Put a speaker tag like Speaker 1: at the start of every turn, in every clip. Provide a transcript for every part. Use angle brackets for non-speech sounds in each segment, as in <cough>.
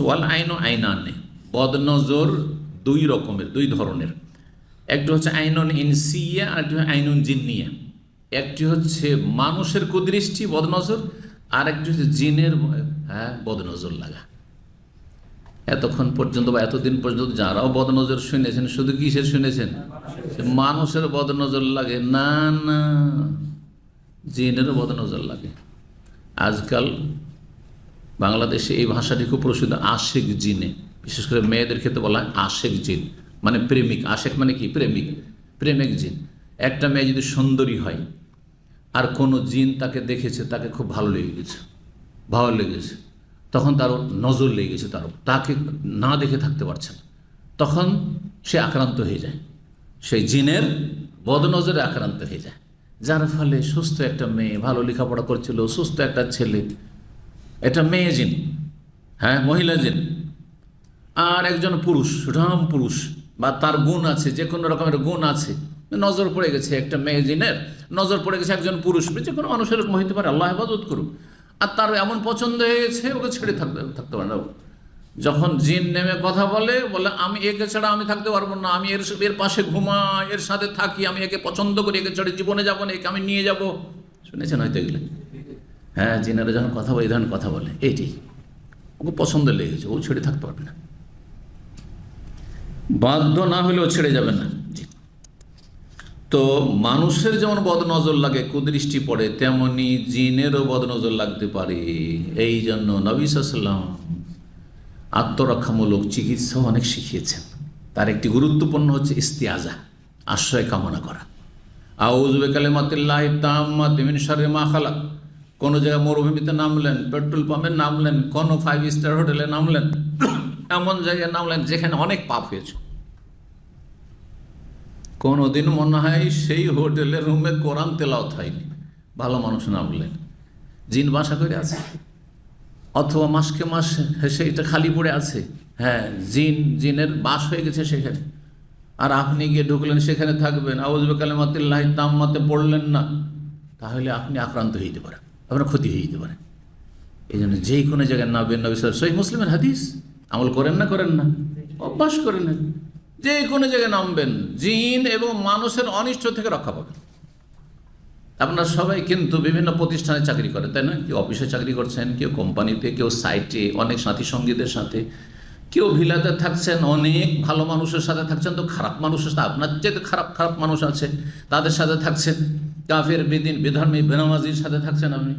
Speaker 1: ওয়াল আইন ও আইনানে বদনজর দুই রকমের, দুই ধরনের। একটি হচ্ছে আইনন ইনসিয়া, আর একটি আইনুন জিন্নিয়া। একটি হচ্ছে মানুষের কুদৃষ্টি, বদনজর, আর একটি হচ্ছে জিনের হ্যাঁ বদনজর লাগা। এতক্ষণ পর্যন্ত বা এতদিন পর্যন্ত যারাও বদনজর শুনেছেন, শুধু কিসের শুনেছেন? মানুষের বদনজর লাগে। না না, জিনেরও বদনজর লাগে। আজকাল বাংলাদেশে এই ভাষাটি খুব প্রসিদ্ধ আশেক জিনে বিশেষ করে মেয়েদের ক্ষেত্রে বলা হয় আশেক জিন। মানে প্রেমিক। আশেক মানে কি? প্রেমিক। প্রেমিক জিন। একটা মেয়ে যদি সুন্দরী হয়, আর কোনো জিন তাকে দেখেছে, তাকে খুব ভালো লেগে গেছে। ভালো লেগেছে। তখন তার নজর লেগে গেছে তার তাকে না দেখে থাকতে পারছে না। তখন সে আক্রান্ত হয়ে যায়। সেই জিনের বদনজরে আক্রান্ত হয়ে যায়। যার ফলে সুস্থ একটা মেয়ে, ভালো লেখাপড়া করছিল, সুস্থ একটা ছেলে এটা মেয়ে জিন। হ্যাঁ মহিলা জিন। আর একজন পুরুষ রাম পুরুষ, বা তার গুণ আছে যে কোনো রকমের গুণ আছে। নজর পড়ে গেছে একটা মেয়ে জিনের, নজর পড়ে গেছে একজন পুরুষ, যে কোনো মানুষের এরকম হইতে পারে, আল্লাহ হেফাজত করুক। আর তার এমন পছন্দ হয়েছে, ওকে ছেড়ে থাকতে থাকতে পারে না। যখন জিন নেমে কথা বলে বলে, আমি একে ছাড়া আমি থাকতে পারব না, আমি এর এর পাশে ঘুমাই, এর সাথে থাকি, আমি একে পছন্দ করি, একে ছেড়ে জীবনে যাব না, একে আমি নিয়ে যাব। শুনেছেন হয়তো এগুলো? হ্যাঁ জিনারা যখন কথা বলে, এই ধরনের কথা বলে এইটি ওকে পছন্দ লেগেছে ও ছেড়ে থাকতে পারবে না। বাধ্য না হলেও ছেড়ে যাবে না। তো মানুষের যেমন বদনজর লাগে, কুদৃষ্টি পড়ে, তেমনি জিনেরও বদনজর লাগতে পারে। এই জন্য নবী সাল্লাম আত্মরক্ষামূলক চিকিৎসাও অনেক শিখিয়েছেন। তার একটি গুরুত্বপূর্ণ হচ্ছে ইস্তিয়াজা, আশ্রয় কামনা করা। আউজবে কালেমাতিল্লাহ তাম্মা তিমিন সারে মা খালা কোনো জায়গায় মরুভূমিতে নামলেন, পেট্রোল পাম্পে নামলেন, কোনো ফাইভ স্টার হোটেলে নামলেন, এমন জায়গায় নামলেন যেখানে অনেক পাপ হয়েছে। কোনোদিন মনে হয় সেই হোটেলের রুমে কোরআন তেলাওত হয়নি, ভালো মানুষ নামলেন। জিন বাসা করে আছে। অথবা মাসকে মাস সেইটা খালি পড়ে আছে। হ্যাঁ জিন, জিনের বাস হয়ে গেছে সেখানে। আর আপনি গিয়ে ঢুকলেন, সেখানে থাকবেন। আউজবে কালেমাতিল্লাহ তাম্মাতে পড়লেন না। তাহলে আপনি আক্রান্ত হইতে পারেন। আপনার ক্ষতি হয়ে যেতে পারে। এই জন্য যেই কোনো জায়গায় নাবেন নবী সাল সহি মুসলিমের হাদিস। আমল করেন না করেন না। অভ্যাস করে নেন যে কোনো জায়গায় নামবেন, জিন এবং মানুষের অনিষ্ট থেকে রক্ষা পাবেন। আপনারা সবাই কিন্তু বিভিন্ন প্রতিষ্ঠানে চাকরি করেন, তাই না? কেউ অফিসে চাকরি করছেন, কেউ কোম্পানিতে, কেউ সাইটে, অনেক সাথী সঙ্গীদের সাথে। কেউ ভিলাতে থাকছেন, অনেক ভালো মানুষের সাথে থাকছেন, তো খারাপ মানুষের সাথে আপনার যেতে খারাপ খারাপ মানুষ আছে, তাদের সাথে থাকছেন। কাফের বেদিন, বেধর্মী, বেনামাজির সাথে থাকছেন আপনি।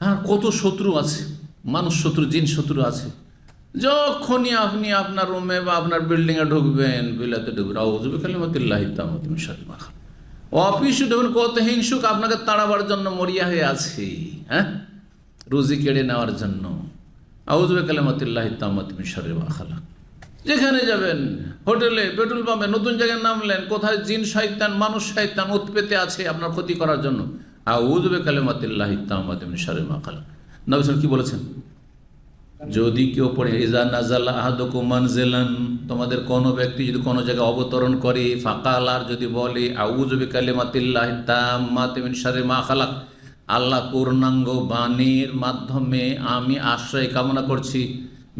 Speaker 1: হ্যাঁ কত শত্রু আছে, মানুষ শত্রু, জিন শত্রু আছে। যখনই আপনি আপনার রুমে বা আপনার বিল্ডিংয়ে ঢুকবেন, বিলাতে ঢুকবেন আউজবে অফিসে ঢুকবেন, কত হিংসুক আপনাকে তাড়াবার জন্য মরিয়া হয়ে আছে হ্যাঁ? রুজি কেড়ে নেওয়ার জন্য। আউজবে কালিমাতিল্লাহ তামতিম শালিমা খালা যেখানে যাবেন? হোটেলে, পেট্রোল পাম্পে, নতুন জায়গায় নামলেন, কোথায় জিন শয়তান, মানুষ শয়তান উৎপেতে আছে আপনার ক্ষতি করার জন্য? আউজবে কালেমাতিল্লাহ তামাতিম শারিমা খালা নবী কি বলেছেন? যদি কেউ পড়ে ইজা নাজাল আহাদকু মানজেলান তোমাদের কোনো ব্যক্তি যদি কোনো জায়গায় অবতরণ করে, ফাকাল আর যদি বলে আউজবে কালেমাতিল্লাহ তামাতিম শারিমা খালাক আল্লাহ পূর্ণাঙ্গ বাণীর মাধ্যমে আমি আশ্রয় কামনা করছি।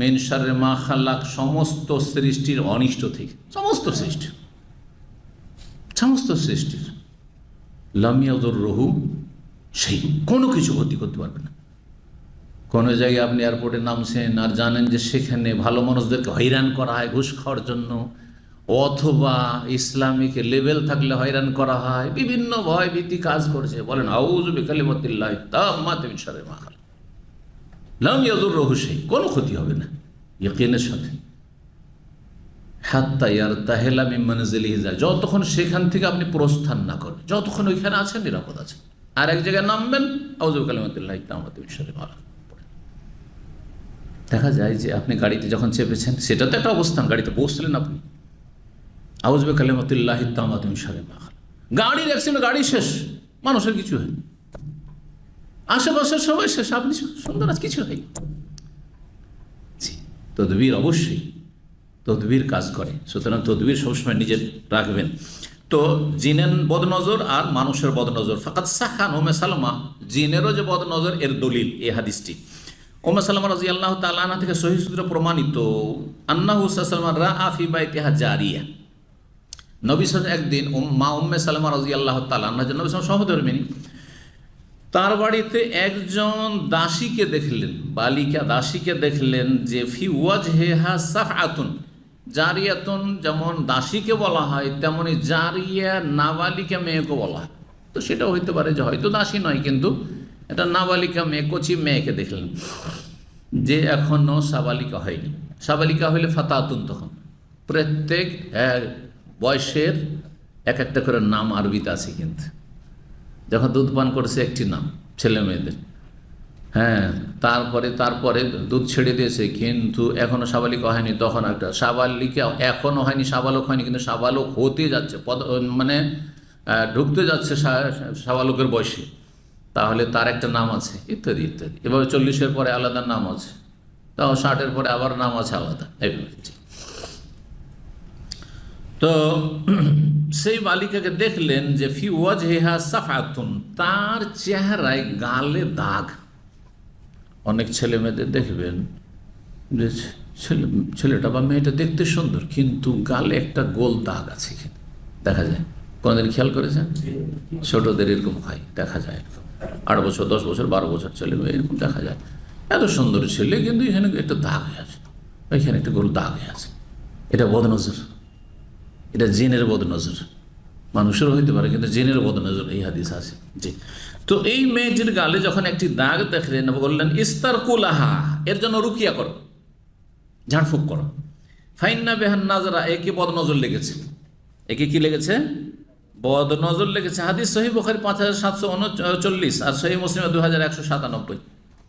Speaker 1: মেনসারের মা খালাক সমস্ত সৃষ্টির অনিষ্ট থেকে, সমস্ত সৃষ্টি, সমস্ত সৃষ্টির লামিয়াদুর রহু, সেই কোনো কিছু ক্ষতি করতে পারবে না। কোনো জায়গায় আপনি এয়ারপোর্টে নামছেন আর জানেন যে সেখানে ভালো মানুষদেরকে হয়রান করা হয় ঘুষ খাওয়ার জন্য, অথবা ইসলামিক লেভেল থাকলে হয়রান করা হয়, বিভিন্ন ভয় ভীতি কাজ করছে। বলেন আউজ বেকালিমতিল্লাহ তাম্মাতে মিশারে মাখাল লাম ইয়াদুর রহুসে কোনো ক্ষতি হবে না। ইয়কিনের সাথে। হাত্তা ইয়ার তাহেলা মিমানজিল যায় যতক্ষণ সেখান থেকে আপনি প্রস্থান না করবেন যতক্ষণ ওইখানে আছেন, নিরাপদ আছেন। আর এক জায়গায় নামবেন আউজুব কালিমাতুল্লাহ দেখা যায় যে আপনি গাড়িতে যখন চেপেছেন সেটা তো একটা অবস্থান, গাড়িতে বসলেন আপনি। আউজবে কালিমতুল্লাহ গাড়ির অ্যাক্সিডেন্ট গাড়ি শেষ, মানুষের কিছু হয়নি আশেপাশের সবাই শেষ আপনি সুন্দর আজ কিছু হয়নি জি তদবির অবশ্যই তদবির কাজ করে। সুতরাং তদবির সবসময় নিজের রাখবেন। তো জিনেন বদনজর আর মানুষের বদনজর ফাকাত সাখান ওমে সালমা, জিনেরও যে বদনজর, এর দলিল এ হাদিসটি। ওমা সাল্লাম রাজি আল্লাহ তালানা থেকে সহিসূত্রে প্রমাণিত আন্না হুসাল্লাম রা আফি বাইতিহা জারিয়া। নবী সাল একদিন মা উম্মে সাল্লামা রাজি আল্লাহ তালা নবী সালাম সহধর্মিনী তার বাড়িতে একজন দাসীকে দেখলেন, বালিকা দাসীকে দেখলেন যে, ফি ওয়াজ হেহা সাফ আতুন জারিয়াতুন যেমন দাসীকে বলা হয়, তেমনি জারিয়া নাবালিকা মেয়েকে বলা হয়। তো সেটা হইতে পারে যে হয়তো দাসী নয়, কিন্তু এটা নাবালিকা মেয়ে, কচি মেয়েকে দেখলেন যে এখনও সাবালিকা হয়নি। সাবালিকা হইলে ফাতাতুন তখন। প্রত্যেক এক বয়সের এক একটা করে নাম আরবিতে আছে কিন্তু। যখন দুধ পান করছে একটি নাম, ছেলে মেয়েদের। হ্যাঁ তারপরে তারপরে দুধ ছেড়ে দিয়েছে, কিন্তু এখনও সাবালিক হয়নি, তখন একটা সাবালিকা এখনও হয়নি, সাবালক হয়নি, কিন্তু সাবালক হতে যাচ্ছে, পদ মানে ঢুকতে যাচ্ছে সাবালকের বয়সে। তাহলে তার একটা নাম আছে, ইত্যাদি ইত্যাদি। এভাবে চল্লিশের পরে আলাদা নাম আছে, তাও ষাটের পরে আবার নাম আছে আলাদা, এইভাবে। তো <clears throat> সেই বালিকাকে দেখলেন যে, ফি ওয়াজ হেহা সাফাতুন তার চেহারায় গালে দাগ। অনেক ছেলে মেয়েদের দেখবেন যে, ছেলে, ছেলেটা বা মেয়েটা দেখতে সুন্দর, কিন্তু গালে একটা গোল দাগ আছে দেখা যায়। কোনোদিন খেয়াল করেছেন? ছোটদের এরকম হয়, দেখা যায় এরকম আট বছর, দশ বছর, বারো বছর ছেলে মেয়ে এরকম দেখা যায়। এত সুন্দর ছেলে, কিন্তু এখানে একটা দাগ হয়ে আছে। এখানে একটা গোল দাগ হয়ে আছে। এটা বদনজর। এটা জিনের বদনজর। মানুষের হইতে পারে, কিন্তু জিনের বদনজর এই হাদিস আছে। জি। তো এই মেয়েটির গালে যখন একটি দাগ দেখলেন বললেন, ইস্তার কুলাহা এর জন্য রুকিয়া করো। ঝাড়ফুঁক করো। ফাইন্না বেহান নাজরা, একে বদনজর লেগেছে। একে কি লেগেছে? বদনজর লেগেছে। হাদিস সহি বখারি পাঁচ হাজার সাতশো উনচল্লিশ আর সহি মুসলিম দু হাজার একশো সাতানব্বই।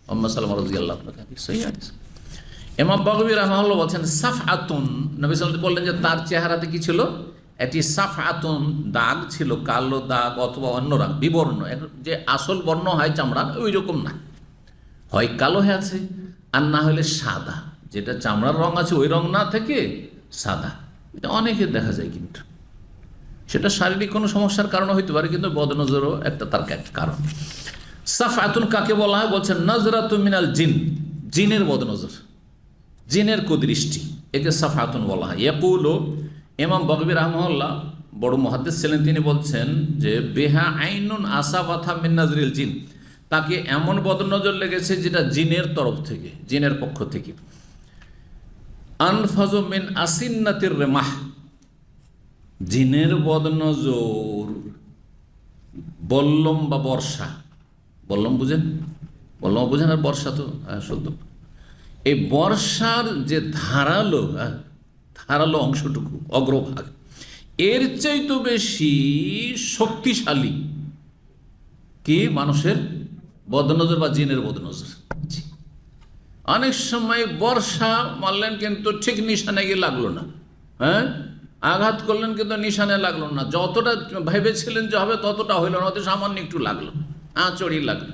Speaker 1: মোহাম্মদ সাল্লাম রাজি আল্লাহ সহি হাদিস। এমাম বগবী রহমাল্লাহ বলছেন সাফ আতুন নবী বললেন যে, তার চেহারাতে কি ছিল? একটি সাফ আতুন দাগ ছিল, কালো দাগ অথবা অন্য রাগ বিবর্ণ। যে আসল বর্ণ হয় চামড়ার ওই রকম না। হয় কালো হয়ে আছে, আর না হলে সাদা। যেটা চামড়ার রং আছে, ওই রং না থেকে সাদা। এটা অনেকের দেখা যায় কিন্তু। সেটা শারীরিক কোনো সমস্যার কারণে হইতে পারে, কিন্তু বদনজরও একটা তার কারণ। সাফ আতুন কাকে বলা হয়? বলছেন, নজরাত মিনাল জিন। জিনের বদনজর। জিনের কুদৃষ্টি একে সাফাতুন বলা হয় ইয়াকুলো ইমাম বকবির রহমল্লাহ বড় মহাদ্দেশ ছিলেন তিনি বলছেন যে বেহা আইনুন আসা কথা মিন্নাজরিল জিন। তাকে এমন বদনজর লেগেছে যেটা জিনের তরফ থেকে জিনের পক্ষ থেকে। আনফাজ মিন আসিন্নাতির রেমাহ। জিনের বদনজর বল্লম বা বর্ষা। বল্লম বুঝেন? বল্লম বুঝেন আর বর্ষা তো হ্যাঁ, শুদ্ধ। এই বর্ষার যে ধারালো ধারালো অংশটুকু, অগ্রভাগ, এর চাইতে বেশি শক্তিশালী কি মানুষের? বদনজর বা জিনের বদনজর। অনেক সময় বর্ষা মারলেন কিন্তু ঠিক নিশানে গিয়ে লাগল না হ্যাঁ? আঘাত করলেন কিন্তু নিশানে লাগল না। যতটা ভেবেছিলেন যে হবে ততটা হইল না হয়তো সামান্য একটু লাগল, আঁচড়ি লাগল।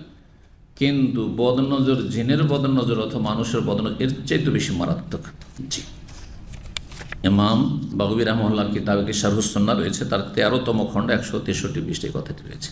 Speaker 1: কিন্তু বদনজর, জিনের বদনজর অথবা মানুষের বদনজর, এর চাইতে বেশি মারাত্মক। জি। ইমাম বাগবী রহমল্লার কিতাবে কি শারহুসন্না রয়েছে? তার তেরোতম খণ্ড, একশো তেষট্টি বিশটি কথাটি রয়েছে।